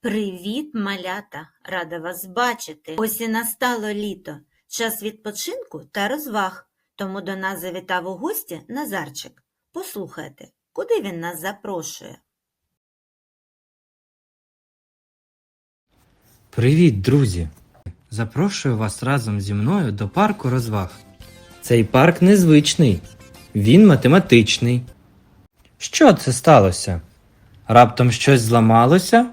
Привіт, малята! Рада вас бачити. Ось і настало літо, час відпочинку та розваг. Тому до нас завітав у гості Назарчик. Послухайте, куди він нас запрошує. Привіт, друзі! Запрошую вас разом зі мною до парку розваг. Цей парк незвичний, він математичний. Що це сталося? Раптом щось зламалося?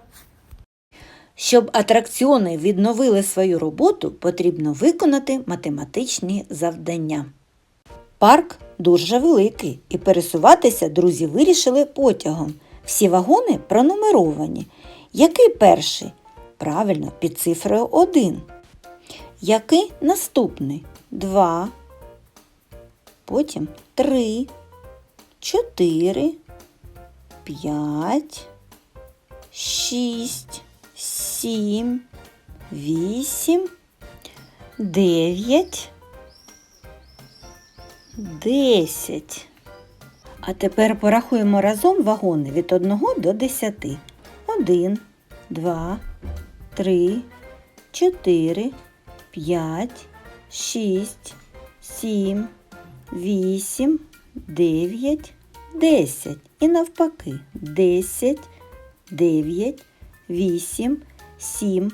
Щоб атракціони відновили свою роботу, потрібно виконати математичні завдання. Парк дуже великий і пересуватися друзі вирішили потягом. Всі вагони пронумеровані. Який перший? Правильно, під цифрою 1. Який наступний? 2. Потім 3, 4, 5, 6, 7, 8, 9, 10. А тепер порахуємо разом вагони від 1 до 10. 1, 2, 3, 4, 5, 6, 7, 8, 9, 10. І навпаки 10, 9, 8, 7,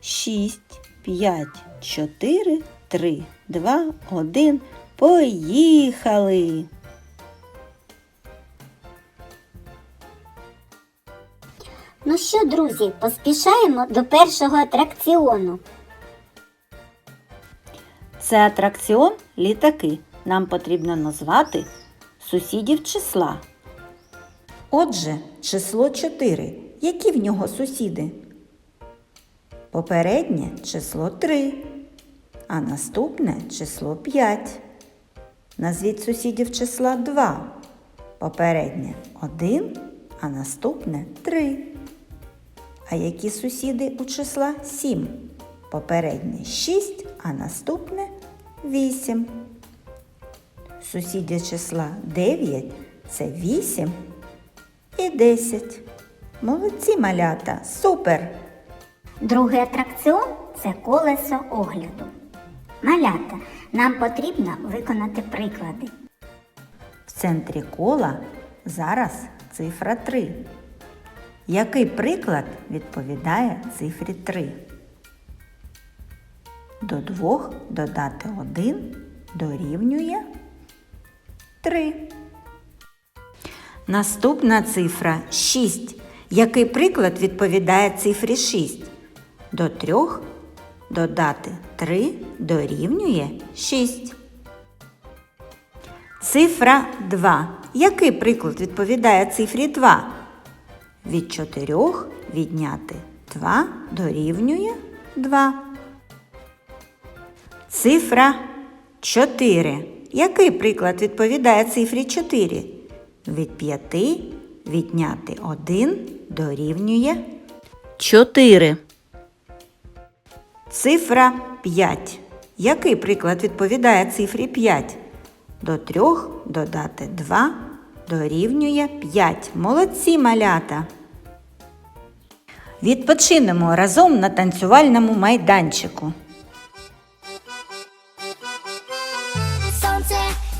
6, 5, 4, 3, 2, 1. Поїхали! Ну що, друзі, поспішаємо до першого атракціону. Це атракціон літаки. Нам потрібно назвати сусідів числа. Отже, число 4. Які в нього сусіди? Попереднє число 3, а наступне число 5. Назвіть сусідів числа 2. Попереднє 1, а наступне 3. А які сусіди у числа 7? Попереднє 6, а наступне 8. Сусіди числа 9 це 8 і 10. Молодці малята! Супер! Другий атракціон це колесо огляду. Малята, нам потрібно виконати приклади. В центрі кола зараз цифра 3. Який приклад відповідає цифрі 3? До 2 додати 1 дорівнює 3. Наступна цифра 6. Який приклад відповідає цифрі 6? До 3 додати 3 дорівнює 6. Цифра 2. Який приклад відповідає цифрі 2? Від 4 відняти 2 дорівнює 2. Цифра 4. Який приклад відповідає цифрі 4? Від 5 відняти 1 дорівнює 4. Цифра 5. Який приклад відповідає цифрі 5? До 3 додати 2 дорівнює 5. Молодці малята. Відпочинемо разом на танцювальному майданчику. Сонце,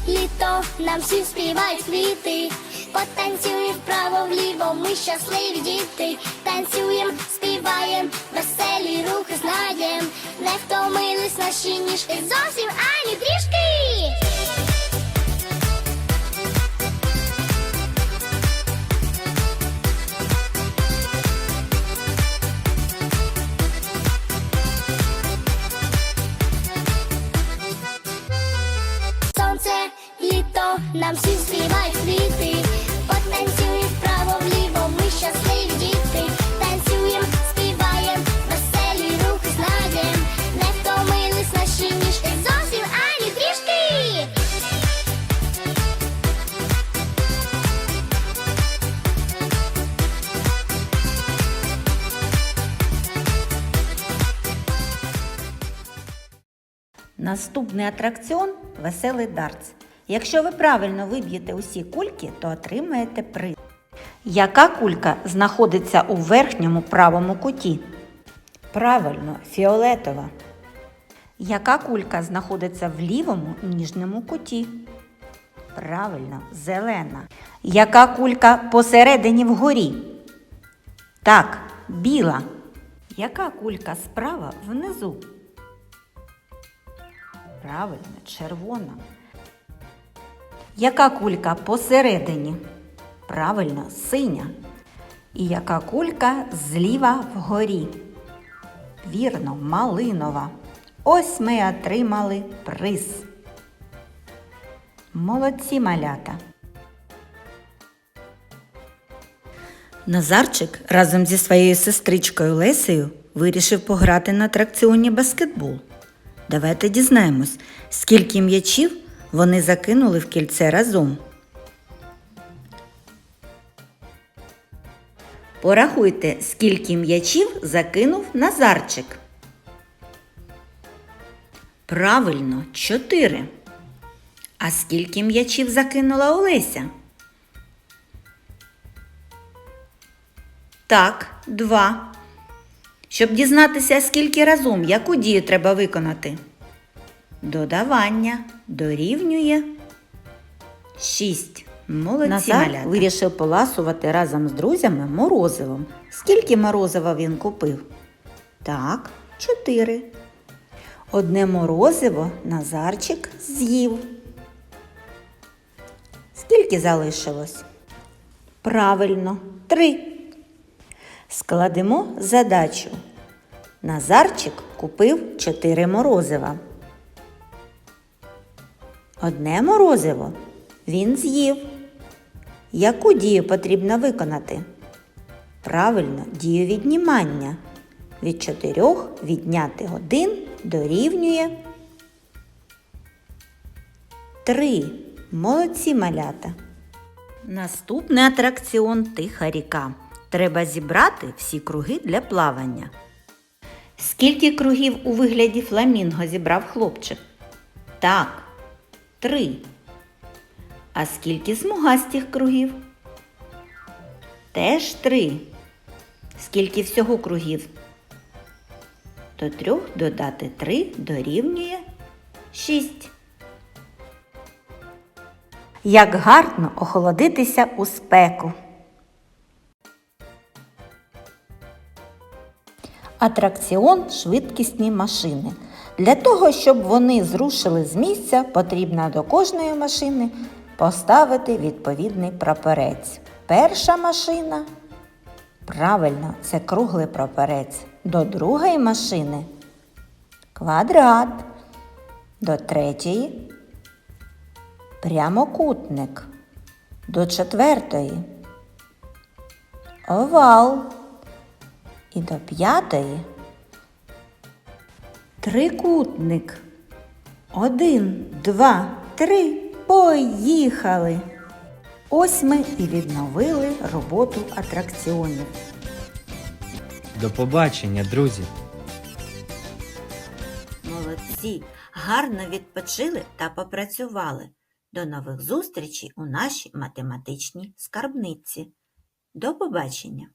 літо, нам всі співають квіти. Потанцюємо вправо вліво, ми щасливі діти. Танцюєм, співаєм, веселі рухи знаєм. Не втомились наші ніжки зовсім ані трішки. Нам всі співають Наступний атракціон веселий дартс. Якщо ви правильно виб'єте усі кульки, то отримаєте приз. Яка кулька знаходиться у верхньому правому куті? Правильно, фіолетова. Яка кулька знаходиться в лівому ніжньому куті? Правильно, зелена. Яка кулька посередині вгорі? Так, біла. Яка кулька справа внизу? Правильно, червона. Яка кулька посередині? Правильно, синя. І яка кулька зліва вгорі? Вірно, малинова. Ось ми отримали приз. Молодці малята. Назарчик разом зі своєю сестричкою Лесею вирішив пограти на атракціоні баскетбол. Давайте дізнаємось, скільки м'ячів вони закинули в кільце разом. Порахуйте, скільки м'ячів закинув Назарчик. Правильно, чотири. А скільки м'ячів закинула Олеся? Так, два. Щоб дізнатися, скільки разом, яку дію треба виконати? Додавання дорівнює 6. Молодці Назар малята. вирішив поласувати разом з друзями морозивом. Скільки морозива він купив? Так, 4. Одне морозиво Назарчик з'їв. Скільки залишилось? Правильно, три. Складемо задачу. Назарчик купив чотири морозива. Одне морозиво він з'їв. Яку дію потрібно виконати? Правильно, дію віднімання. Від чотирьох відняти один дорівнює три. Молодці малята. Наступний атракціон Тиха ріка. Треба зібрати всі круги для плавання. Скільки кругів у вигляді фламінго зібрав хлопчик? Так, три. А скільки смугастих кругів? Теж три. Скільки всього кругів? До трьох додати три дорівнює шість. Як гарно охолодитися у спеку. Атракціон швидкісні машини. Для того, щоб вони зрушили з місця, потрібно до кожної машини поставити відповідний прапорець. Перша машина. Правильно, це круглий прапорець. До другої машини квадрат. До третьої прямокутник. До четвертої овал. І до п'ятої трикутник. Один, два, три. Поїхали! Ось ми і відновили роботу атракціонів. До побачення, друзі! Молодці, гарно відпочили та попрацювали. До нових зустрічей у нашій математичній скарбниці. До побачення!